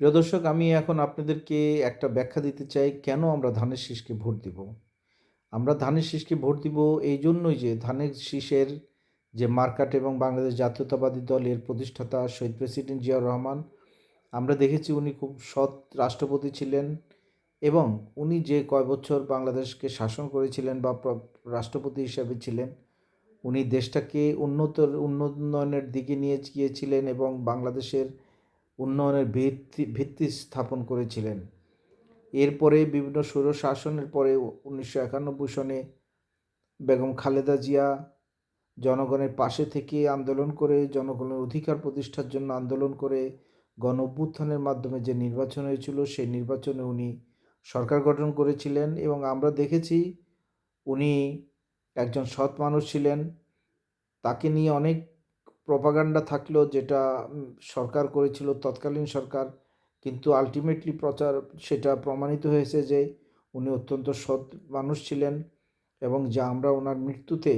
প্রিয় দর্শক, আমি এখন আপনাদেরকে একটা ব্যাখ্যা দিতে চাই, কেন আমরা ধানের শীষকে ভোট দিব? আমরা ধানের শীষকে ভোট দিব এই জন্যই যে ধানের শীষের যে মার্কাট এবং বাংলাদেশ জাতীয়তাবাদী দল, এর প্রতিষ্ঠাতা শহীদ প্রেসিডেন্ট জিয়াউর রহমান, আমরা দেখেছি উনি খুব সৎ রাষ্ট্রপতি ছিলেন এবং উনি যে কয় বছর বাংলাদেশকে শাসন করেছিলেন বা রাষ্ট্রপতি হিসাবে ছিলেন, উনি দেশটাকে উন্নত, উন্নয়নের দিকে নিয়ে গিয়েছিলেন এবং বাংলাদেশের উন্নয়নের ভিত্তি ভিত্তি স্থাপন করেছিলেন। এরপরে বিভিন্ন স্বৈর শাসনের পরে উনিশশো একানব্বই সনে বেগম খালেদা জিয়া জনগণের পাশে থেকে আন্দোলন করে, জনগণের অধিকার প্রতিষ্ঠার জন্য আন্দোলন করে গণ অভ্যুত্থানের মাধ্যমে যে নির্বাচন হয়েছিল, সেই নির্বাচনে উনি সরকার গঠন করেছিলেন এবং আমরা দেখেছি উনি একজন সৎ মানুষ ছিলেন। তাকে নিয়ে অনেক প্রপাগান্ডা থাকলেও যেটা সরকার করেছিল, তৎকালীন সরকার, কিন্তু আলটিমেটলি প্রচার সেটা প্রমাণিত হয়েছে যে উনি অত্যন্ত সৎ মানুষ ছিলেন এবং যা আমরা ওনার মৃত্যুতে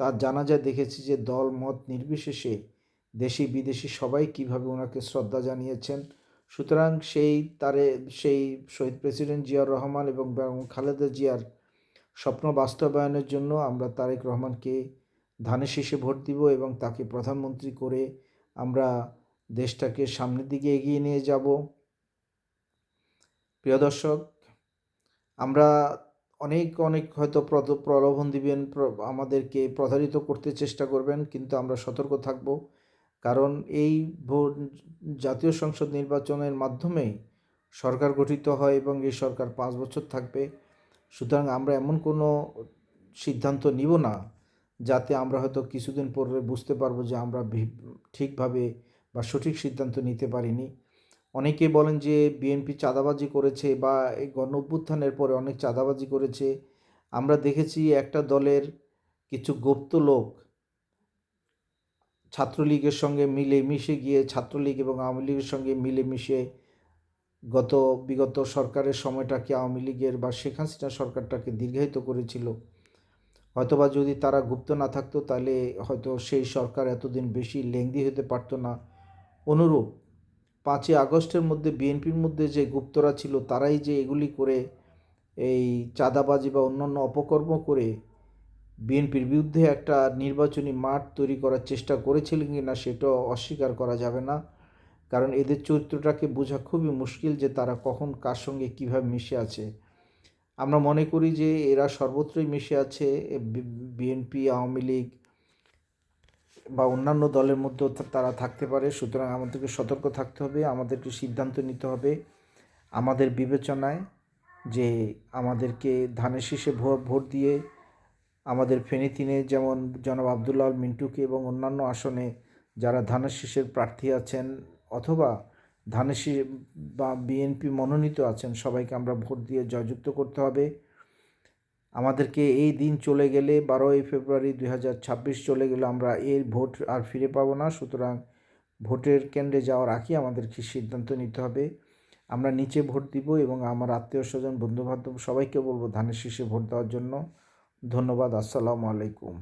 তার জানাজা দেখেছি যে দল, মত নির্বিশেষে দেশি বিদেশি সবাই কীভাবে ওনাকে শ্রদ্ধা জানিয়েছেন। সুতরাং সেই তারে, সেই শহীদ প্রেসিডেন্ট জিয়াউর রহমান এবং খালেদা জিয়ার স্বপ্ন বাস্তবায়নের জন্য আমরা তারেক রহমানকে ধানের শীষে ভোট দিব এবং তাকে প্রধানমন্ত্রী করে আমরা দেশটাকে সামনের দিকে এগিয়ে নিয়ে যাব। প্রিয় দর্শক, আমরা অনেক অনেক হয়তো প্রলোভন দিবেন আমাদেরকে প্রতারিত করতে চেষ্টা করবেন, কিন্তু আমরা সতর্ক থাকব। কারণ এই ভোট জাতীয় সংসদ নির্বাচনের মাধ্যমেই সরকার গঠিত হয় এবং এই সরকার পাঁচ বছর থাকবে। সুতরাং আমরা এমন কোনো সিদ্ধান্ত নিব না। যাতে আমরা হয়তো কিছুদিন পরে বুঝতে পারব যে আমরা ঠিকভাবে বা সঠিক সিদ্ধান্ত নিতে পারিনি। অনেকে বলেন যে বিএনপি চাঁদাবাজি করেছে বা এই গণ অভ্যুত্থানের পরে অনেক চাঁদাবাজি করেছে। আমরা দেখেছি একটা দলের কিছু গুপ্ত লোক ছাত্রলীগের সঙ্গে মিলে মিশে গিয়ে, ছাত্রলীগ এবং আওয়ামী লীগের সঙ্গে মিলে মিশে গত, বিগত সরকারের সময়টাকে আওয়ামী লীগের বা শেখ হাসিনা সরকারটাকে দীর্ঘায়িত করেছিল। হয়তোবা যদি তারা গুপ্ত না থাকতো, তাহলে হয়তো সেই সরকার এতদিন বেশি লেংদি হতে পারতো না। অনুরূপ, পাঁচই আগস্টের মধ্যে বিএনপির মধ্যে যে গুপ্তরা ছিল, তারাই যে এগুলি করে এই চাঁদাবাজি বা অন্যান্য অপকর্ম করে বিএনপির বিরুদ্ধে একটা নির্বাচনী মাঠ তৈরি করার চেষ্টা করেছিলেন কি না সেটাও অস্বীকার করা যাবে না। কারণ এদের চরিত্রটাকে বোঝা খুবই মুশকিল যে তারা কখন কার সঙ্গে কীভাবে মিশে আছে। আমরা মনে করি যে এরা সর্বত্রই মিশে আছে বিএনপি, আওয়ামী লীগ বা অন্যান্য দলের মধ্যেও তারা থাকতে পারে। সুতরাং আমাদেরকে সতর্ক থাকতে হবে, আমাদেরকে সিদ্ধান্ত নিতে হবে আমাদের বিবেচনায় যে আমাদেরকে ধানের শীষে ভোট দিয়ে আমাদের ফেনী ফেনীতিনে যেমন জনাব আবদুল্লাহ মিন্টুকে এবং অন্যান্য আসনে যারা ধানের শীষের প্রার্থী আছেন অথবা ধানের বা বিএনপি মনোনীত আছেন, সবাইকে আমরা ভোট দিয়ে জয়যুক্ত করতে হবে। আমাদেরকে এই দিন চলে গেলে বারোই ফেব্রুয়ারি দুই হাজার ছাব্বিশ চলে গেলে আমরা এই ভোট আর ফিরে পাবো না। সুতরাং ভোটের কেন্দ্রে যাওয়ার আগে আমাদেরকে সিদ্ধান্ত নিতে হবে। আমরা নিচে ভোট দিব এবং আমার আত্মীয় স্বজন, বন্ধুবান্ধব সবাইকে বলব ধানের শীষে ভোট দেওয়ার জন্য। ধন্যবাদ, আসসালামু আলাইকুম।